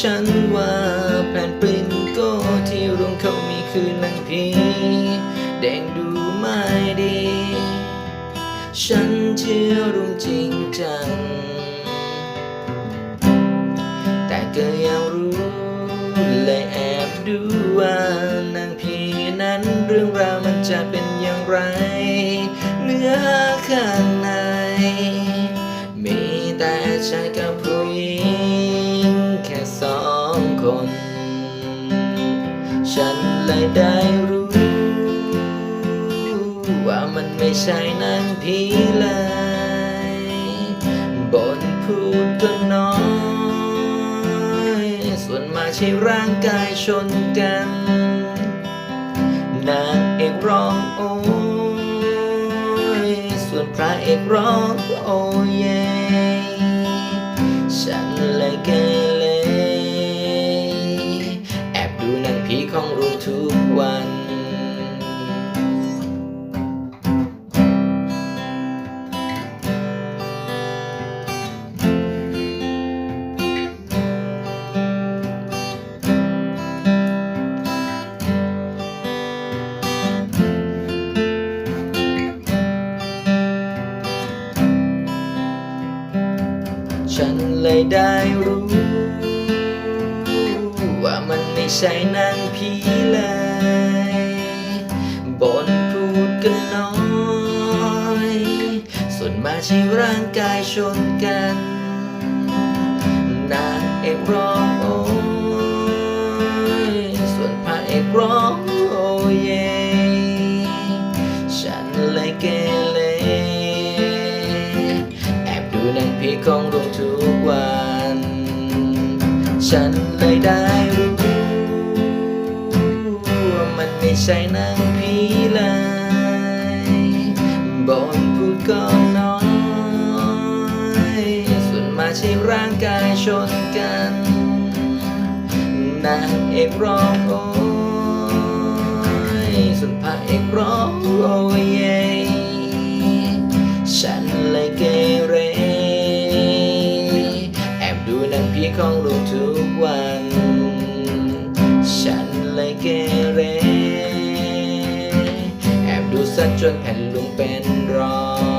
ฉันว่าแผ่นปรินโก้ที่รุงเขามีคือหนังผีแดงดูไม่ดี ฉันเชื่อรุงจริงจัง แต่ก็ยังรู้เลยแอบดูว่านางผีนั้นเรื่องราวมันจะเป็นอย่างไร เนื้อหาข้างใน มีแต่ชายกับผู้หญิง น ฉันเลยได้รู้ ว่ามันไม่ใช่หนางผีเลยบนพูดก็น้อย ส่วนมาใช้ร่างกายชนกันนางเอกร้องโอ้ ฉันเลยได้รู้ ว่ามันไม่ใช่นางผีเลย บนพูดกันน้อย ส่วนมาใช้ร่างกายชนกัน นางเอกร้องโอ้ย ส่วนพระเอกร้องโอ้เยฉันเลยเกเรแอบดูนังผีของ ฉันเลยได้รู้ว่ามันไม่ใช่นังผีเลยบนพูดก็น้อย ส่วนมาใช้ร่างกายชนกันนางเอกร้องโอ้ยส่วนพระเอกร้องโอ้ เกเร แอบดูสัดจนแผ่นลุงเป็นรอย